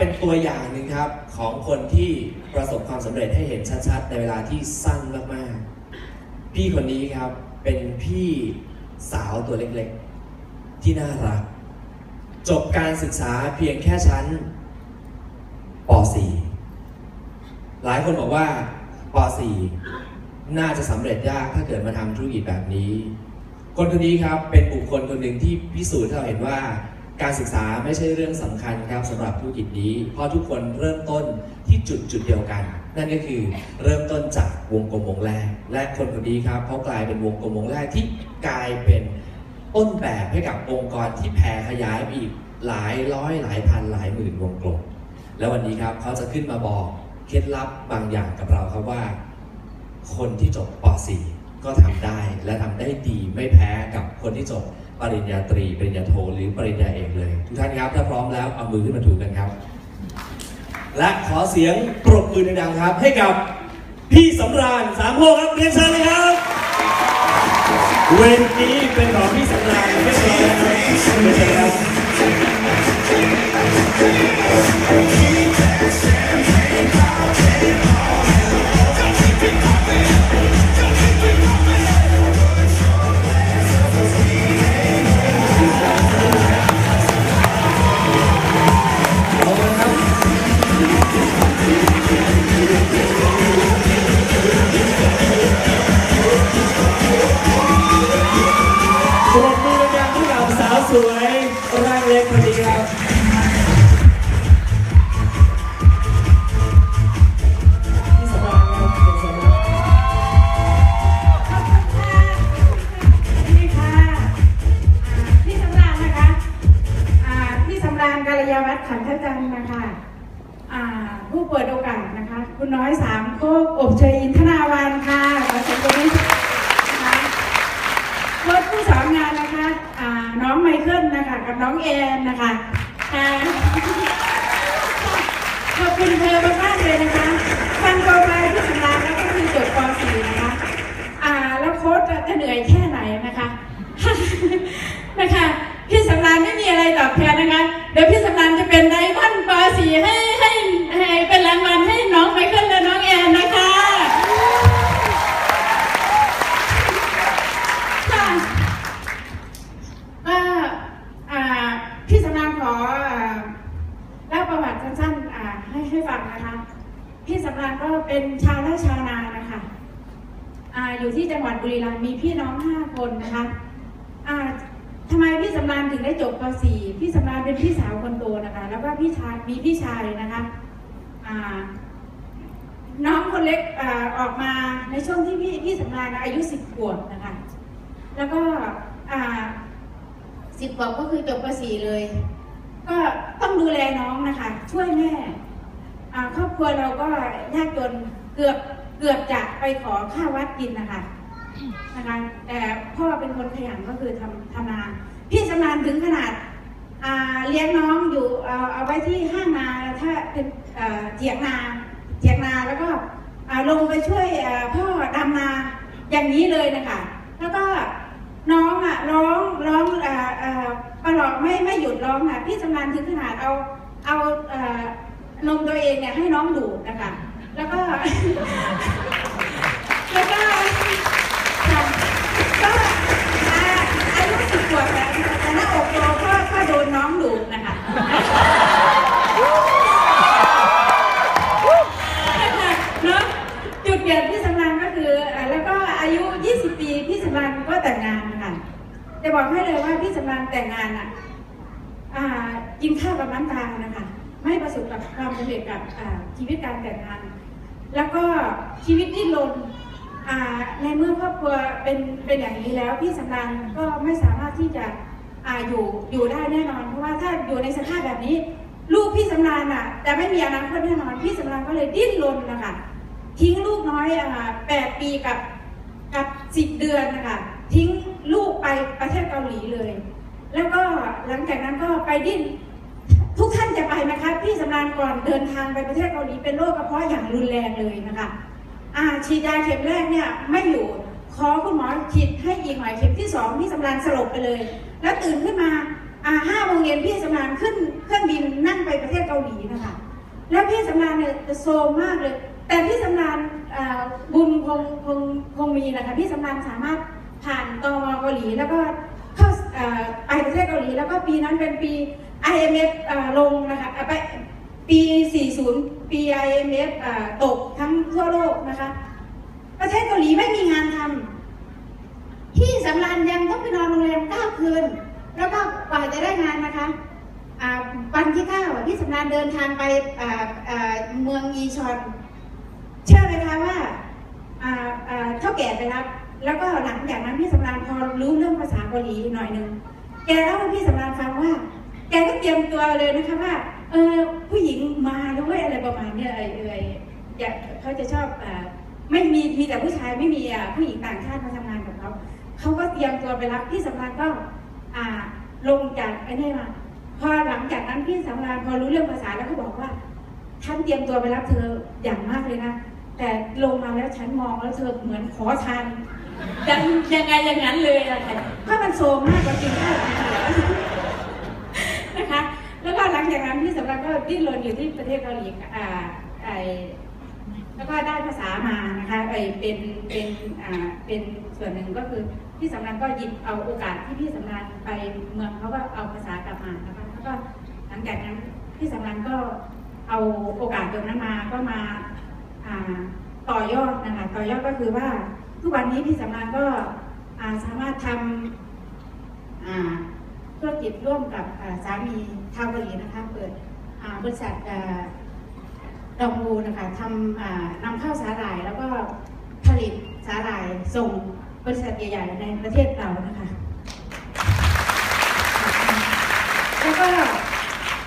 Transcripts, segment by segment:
เป็นตัวอย่างหนึ่งครับของคนที่ประสบความสำเร็จให้เห็นชัดๆ ในเวลาที่สั้นมากๆ พี่คนนี้ครับเป็นพี่สาวตัวเล็กๆ ที่น่ารัก จบการศึกษาเพียงแค่ชั้นป .4 หลายคนบอกว่าป .4 น่าจะสำเร็จยากถ้าเกิดมาทำธุรกิจแบบนี้ คนคนนี้ครับเป็นบุคคลคนหนึ่งที่พิสูจน์ให้เราเห็นว่า การศึกษาไม่ใช่เรื่องสำคัญครับสำหรับธุรกิจนี้ เพราะทุกคนเริ่มต้นที่จุดจุดเดียวกัน นั่นก็คือเริ่มต้นจากวงกลมวงแรก และคนคนนี้ครับเขากลายเป็นวงกลมวงแรกที่กลายเป็นต้นแบบให้กับองค์กรที่แผ่ขยายไปอีกหลายร้อยหลายพันหลายหมื่นวงกลม แล้ววันนี้ครับเขาจะขึ้นมาบอกเคล็ดลับบางอย่างกับเราครับว่า คนที่จบป .4 ก็ทำได้และทำได้ดีไม่แพ้กับคนที่จบ ปริญญาตรีปริญญาโทหรือปริญญาเอกเลย ทุกท่านครับถ้าพร้อมแล้วเอามือขึ้นมาถูกันครับ และขอเสียงปรบมือดังๆครับ ให้กับพี่สำราญสามโมครับเรียนเชิญเลยครับ เวรนี้เป็นของพี่สำราญไม่ใช่ครับ พี่สำรกาลยาวัฒน์ขันธจันทร์นะคะผู้เปิดโอกาสนะคะ คุณน้อยสามโคกอบเชยอินทนาวันค่ะขอเสียงปรบมือนะคะโค้ชผู้สอนงานนะคะน้องไมเคิลนะคะกับน้องแอนนะคะขอบคุณเธอมากๆเลยนะคะฟังโปรไฟล์พี่สำราญแล้วก็คือจบป .4 นะคะแล้วโค้ชจะเหนื่อยแค่ไหนนะคะนะคะพี่สำรานไม่มีอะไรตอบแทนนะคะ เดี๋ยวพี่สำรานจะเป็นไดมอนด์ป .4 ให้ให้ให้เป็นรางวัลให้น้องไมเคิลและน้องแอนนะคะค่ะก็อ่าพี่สำรานขอเล่าประวัติสั้นๆอ่าให้ให้ฟังนะคะ พี่สำรานก็เป็นชาวไร่ชาวนานะคะอ่าอยู่ที่จังหวัดบุรีรัมย์มีพี่น้องห้าคนนะคะ ทำไมพี่สำรานถึงได้จบป .4 พี่สำรานเป็นพี่สาวคนโตนะคะ แล้วก็พี่ชายมีพี่ชายนะคะน้องคนเล็กอออกมาในช่วงที่พี่พี่สำรานอายุสิบขวบนะคะ แล้วก็อ่าสิบขวบก็คือจบป .4 เลย ก็ต้องดูแลน้องนะคะ ช่วยแม่ครอบครัวเราก็ยากจนเกือบเกือบจะไปขอข้าววัดกินนะคะ นะคะแต่พ่อเป็นคนขยันก็คือทำทำนาพี่สำนานถึงขนาดาเลี้ยงน้องอยู่เอาเอาไว้ที่ห้างนาถ้าเป็นเจียกนาเจียกนาแล้วก็ลงไปช่วยพ่อดำนาอย่างนี้เลยนะคะแล้วก็น้องอะร้องร้องประหลอกไม่ไม่หยุดร้องค่ะพี่สำนานถึงขนาดเอาเอาเอ่อนมตัวเองเนี่ยให้น้องดูนะคะ แล้วก็แล้วก็ วบแล้วแต่หน้าอกโตก็ก็โดนน้องดูดนะคะเนาะจุดเปลี่นพี่สำรานก็คืออ่าแล้วก็อายุ 20 ปีพี่สำรานก็แต่งงานนะคะจะบอกให้เลยว่าพี่สำรานแต่งงานอะอ่ากินข้าวกับน้ำตาลนะคะ ไม่ประสบกับความสำเร็จกับอ่าชีวิตการแต่งงาน แล้วก็ชีวิตดิ้นรน อ่าในเมื่อครอบครัวเป็นเป็นอย่างนี้แล้วพี่สำรานก็ไม่สามารถที่จะอ่าอยู่อยู่ได้แน่นอน เพราะว่าถ้าอยู่ในสภาพแบบนี้ ลูกพี่สำรานอะจะไม่มีอนาคตแน่นอนพี่สำรานก็เลยดิ้นรนนะคะทิ้งลูกน้อยอะแปดปีกับกับสิบเดือนนะคะทิ้งลูกไปประเทศเกาหลีเลย แล้วก็หลังจากนั้นก็ไปดิ้นทุกท่านจะไปนะคะพี่สำรานก่อนเดินทางไปประเทศเกาหลีเป็นโรคกระเพาะอย่างรุนแรงเลยนะคะ อ่าฉีดยาเข็มแรกเนี่ยไม่อยู่ขอคุณหมอฉีดให้อีกหน่อยเข็มที่สองพี่สำรานสลบไปเลย แล้วตื่นขึ้นมาอ่าห้าโมงเย็นพี่สำรานขึ้นเครื่องบินนั่งไปประเทศเกาหลีนะคะแล้วพี่สำรานเนี่ยจะโซมมากเลย แต่พี่สำรานอ่าบุญคงคงคงมีนะคะพี่สำรานสามารถผ่านตมเกาหลีแล้วก็เข้าอ่าไปประเทศเกาหลีแล้วก็ปีนั้นเป็นปี IMF อ่าลงนะคะไปปี 40 ปี IMF อ่าตกทั้งทั่วโลกนะคะ ประเทศเกาหลีไม่มีงานทำพี่สำรานยังต้องไปนอนโรงแรมเก้าคืน แล้วก็กว่าจะได้งานนะคะวันที่เก้าอะพี่สำรานเดินทางไปเมืองอีชอน เชื่อไหมคะว่าเท่าแก่ไปรับแล้วก็หลังจากนั้นพี่สำรานพอรู้เรื่องภาษาเกาหลีหน่อยหนึ่งแกเล่าให้พี่สำรานฟังว่า แกก็เตรียมตัวเลยนะคะว่า เออผู้หญิงมาแล้วยอะไรประมาณเนี้ยไอ้เอยอยากเขาจะชอบอ่าไม่มีมีแต่ผู้ชายไม่มีอะผู้หญิงต่างชาติมาทำงานกับเขาเขาก็เตรียมตัวไปรับพี่สำรานก็อ่าลงจากไอ้นี่มาพอหลังจากนั้นพี่สำรานพอรู้เรื่องภาษาแล้วก็บอกว่าฉันเตรียมตัวไปรับเธออย่างมากเลยนะแต่ลงมาแล้วฉันมองแล้วเธอเหมือนขอทานยังยังไงอย่างนั้นเลยอะค่ะเพราะมันโซมมากกว่าจริงข้าวจริงๆนะคะ แล้วก็หลั งจากนั้นพี่สำรักก็ดิ้นรนอยู่ที่ประเทศเกาหลีอ่าไอแล้วก็ได้ภาษามานะคะไอเป็นเป็นอ่าเป็นส่วนหนึ่งก็คือพี่สำรักก็หยิบเอาโอกาสที่พี่สำรักไปเมืองเขาก็เอาภาษากลับมานะคะแล้วก็หลังจากนั้นพี่สำรักก็เอาโอกาสตรงนั้นมาก็มาอ่าต่อยอดนะคะต่อยอดก็คือว่าทุกวันนี้พี่สำรานก็อ่าสามารถทำอ่า ธุรกิจร่วมกับสามีชาวเกาหลีนะคะ เปิดบริษัทดองูนะคะทำนำเข้าสาหร่าย แล้วก็ผลิตสาหร่ายส่งบริษัทใหญ่ๆในประเทศเรานะคะ แล้วก็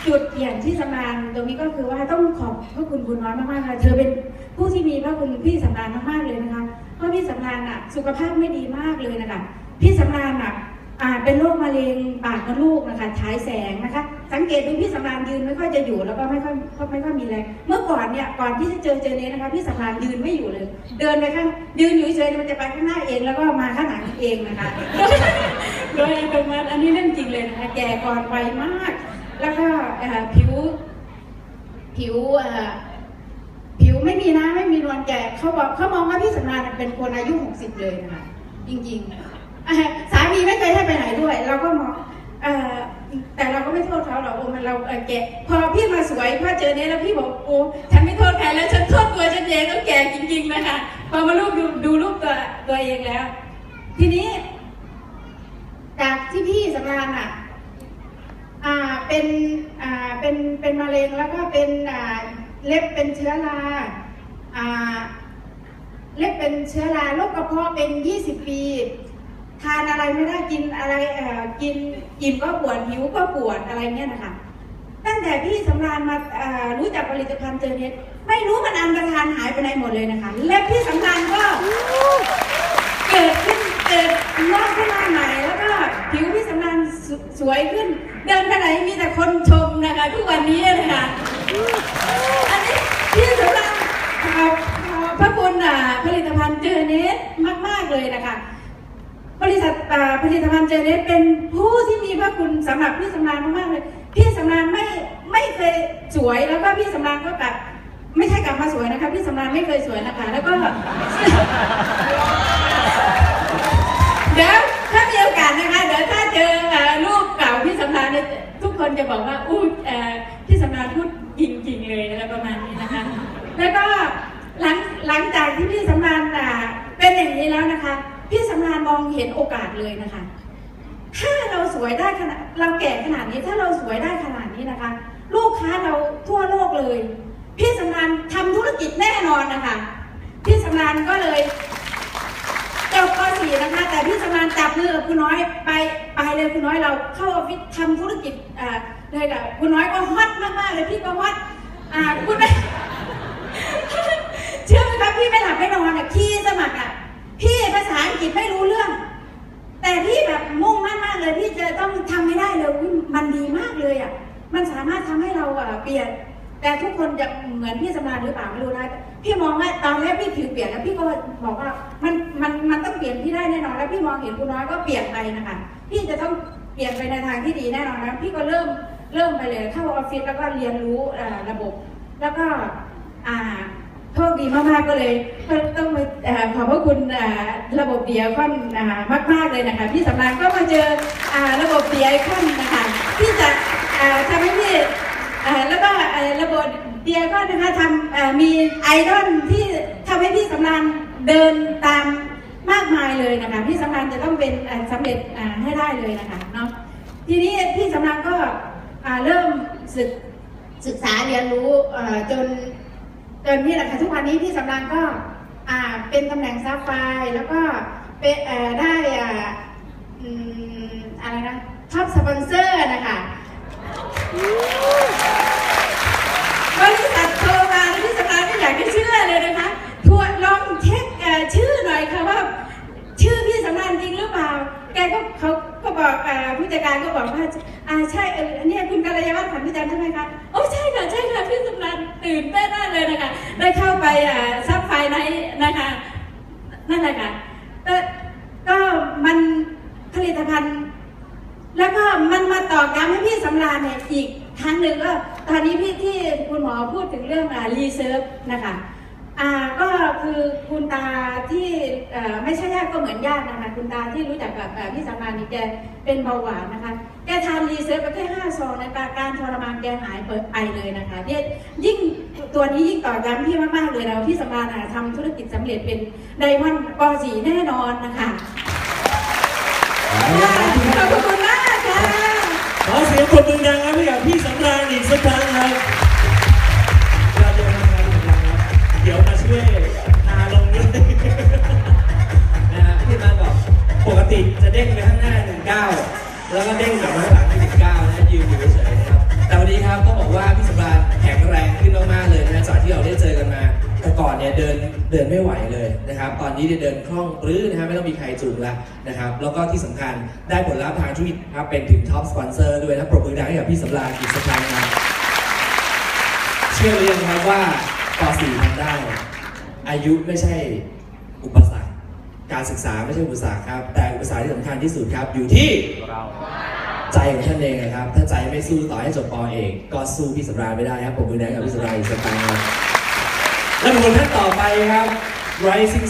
จุดเปลี่ยนที่สำราญตรงนี้ก็คือว่าต้องขอบพระคุณคุณน้อยมากๆค่ะเธอเป็นผู้ที่มีพระคุณพี่สำราญมากๆเลยนะคะเพราะพี่สำราญอะสุขภาพไม่ดีมากเลยนะคะพี่สำราญอะ เป็นโรคมะเร็งปากมดลูกนะคะฉายแสงนะคะ สังเกตดูพี่สำราญยืนไม่ค่อยจะอยู่แล้วก็ไม่ค่อยไม่ค่อยมีแรงเมื่อก่อนเนี่ยก่อนที่จะเจอเจอเนี้นะคะพี่สำราญยืนไม่อยู่เลย เดินไปข้างยืนอยู่เฉยๆมันจะไปข้างหน้าเองแล้วก็มาข้างหลังเองนะคะโดยอัตโนมัติอันนี้เรื่องจริงเลยนะคะแก่ก่อนวัยมาก แล้วก็ผิวผิวผิวไม่มีนะไม่มีนวลแก่เขาบอกเขามองว่าพี่สำราญเป็นคนอายุหกสิบเลยนะคะจริงๆ สามีไม่เคยให้ไปไหนด้วย เราก็มองแต่เราก็ไม่โทษเขาหรอกโอ้มันเราแก่พอพี่มาสวยพอเจอเนี้ยแล้วพี่บอกโอ้ฉันไม่โทษใครแล้วฉันโทษตัวฉันเองก็แก่จริงๆนะคะพอมาลูกดูดูรูปตัวตัวเองแล้ว ทีนี้จากที่พี่สำราญอะอ่าเป็นอ่าเป็นเป็นมะเร็งแล้วก็เป็นอ่าเล็บเป็นเชื้อราอ่าเล็บเป็นเชื้อราโรคกระเพาะเป็น 20 ปี ทานอะไรไม่ได้กินอะไรเอ่อกินอิ่มก็ปวดหิวก็ปวดอะไรเงี้ยนะคะตั้งแต่พี่สำราญมาอ่ารู้จักผลิตภัณฑ์เจอเน็ตไม่รู้มันอันตรธานหายไปไหนหมดเลยนะคะ และพี่สำราญก็เกิดขึ้นเกิดงอกขึ้นมาใหม่แล้วก็ผิวพี่สำราญสสวยขึ้น เดินไปไหนมีแต่คนชมนะคะ ทุกวันนี้นะคะอันนี้พี่สำราญขอบพระคุณอ่าผลิตภัณฑ์เจอเนสมาก ๆ เลยนะคะ บริษัทผลิตภัณฑ์เจเนสเป็นผู้ที่มีพระคุณสำหรับพี่สำราญมากๆเลย พี่สำราญไม่ไม่เคยสวยแล้วก็พี่สำราญก็กลับไม่ใช่กลับมาสวยนะคะพี่สำราญไม่เคยสวยนะคะ แล้วก็เดี๋ยวถ้ามีโอกาสนะคะเดี๋ยวถ้าเจอรูปเก่าพี่สำรานทุกคนจะบอกว่าอู้พี่สำราญพูดจริงๆเลยอะไรประมาณนี้นะคะ แล้วก็ เห็นโอกาสเลยนะคะ ถ้าเราสวยได้ขนาดเราแก่ขนาดนี้ถ้าเราสวยได้ขนาดนี้นะคะ ลูกค้าเราทั่วโลกเลย พี่สำราญทำธุรกิจแน่นอนนะคะ พี่สำราญก็เลยจบป .4 นะคะ แต่พี่สำรานจับมือกับคุณน้อยไปไปเลยคุณน้อยเราเข้าออฟฟิศทำธุรกิจอ่าเลยกับคุณน้อยก็ฮอตมากๆเลยพี่ก็ฮอตคุณไม่เชื่อไหมครับพี่ไม่หลับไม่นอนอะขี้สมัครอะ พี่ภาษาอังกฤษไม่รู้เรื่อง แต่พี่แบบมุ่งมั่นมากเลยพี่จะต้องทำให้ได้เลยมันดีมากเลยอะมันสามารถทำให้เราเปลี่ยน แต่ทุกคนจะเหมือนพี่สำราญหรือเปล่าไม่รู้นะพี่มองว่าตอนแรกพี่ผิวเปลี่ยนแล้วพี่ก็บอกว่ามันมันมันต้องเปลี่ยนพี่ได้แน่นอนแล้วพี่มองเห็นคุณน้อยก็เปลี่ยนไปนะคะพี่จะต้องเปลี่ยนไปในทางที่ดีแน่นอนนะพี่ก็เริ่มเริ่มไปเลยเข้าออฟฟิศแล้วก็เรียนรู้ระบบ แล้วก็อ่า โชคดีมากๆก็เลยต้องมาอ่าขอบพระคุณระบบเดียคอนอ่ามาก ๆเลยนะคะพี่สำรานก็มาเจออระบบเดียคอนนะคะที่จะทำให้พี่แล้วก็ระบบเดียคอนนะคะทำมีไอดอลที่ทำให้พี่สำรานเดินตามมากมายเลยนะคะพี่สำรานจะต้องเป็นสำเร็จให้ได้เลยนะคะเนาะทีนี้พี่สำรานก็เริ่มศึกศึกษาเรียนรู้จน จนนี่แหละค่ะทุกวันนี้พี่สำรานก็เป็นตำแหน่งซับไฟร์แล้วก็เป็นได้อออะไรนะท็อปสปอนเซอร์นะคะบริษัทโทรมาแล้วพี่สำรานไม่อยากจะเชื่อเลยนะคะทวนลองเช็คชื่อหน่อยค่ะว่าชื่อพี่สำรานจริงหรือเปล่า แกก็เขาก็บอกผู้จัดการก็บอกว่าอ่าใช่เออเนี่ยคุณกัลยาวัฒน์ขันพิจารณ์ใช่ไหมคะโอ้ใช่ค่ะใช่ค่ะพี่สำรานตื่นเต้น ได้เข้าไปซับไฟในนะคะนั่นแหละค่ะก็ก็มันผลิตภัณฑ์ แล้วก็มันมาตอกย้ำให้พี่สำราญเนี่ยอีกครั้งหนึ่งก็ตอนนี้พี่ที่คุณหมอพูดถึงเรื่องรีเซิร์ฟนะคะ อ่าก็คือคุณตาที่เอ่อไม่ใช่ญาติก็เหมือนญาตินะคะ คุณตาที่รู้จักกับเอ่อพี่สำราญนี่แกเป็นเบาหวานนะคะ แกทานรีเซิร์ฟไปแค่ห้าซองในการการทรมานแกหายเปิดไปเลยนะคะเนี่ยยิ่งตัวนี้ยิ่งต่อกย้ำพี่มากๆเลยนะว่าพี่สำราญอะทำธุรกิจสำเร็จเป็นไดมอนด์ปอสีแน่นอนนะคะขอบคุณมากค่ะ ขอเสียงปรบมือดังครับให้กับพี่สำราญอีกสักครั้งครับ เดินไม่ไหวเลยนะครับ ตอนนี้เนี่ยเดินคล่องปรื้อนะครับไม่ต้องมีใครจูงล้วนะครับ แล้วก็ที่สำคัญได้ผลลัพธ์ทางธุรกิจครับเป็นถึงท็อปสปอนเซอร์ด้วยนะปรบมือดังให้กับพี่สำราญอีกสักครั้งนะครับเชื่อหรือยังครับว่าป .4 ทำได้ อายุไม่ใช่อุปสรรค การศึกษาไม่ใช่อุปสรรคครับ แต่อุปสรรคที่สำคัญที่สุดครับอยู่ที่เราใจของท่านเองนะครับ ถ้าใจไม่สู้ต่อให้จบปเอกก็สู้พี่สำราญไม่ได้ครับปรบมือดังให้กับพี่สำราญอีกสักครั้งครับ และบุคคลท่านต่อไปครับ Rising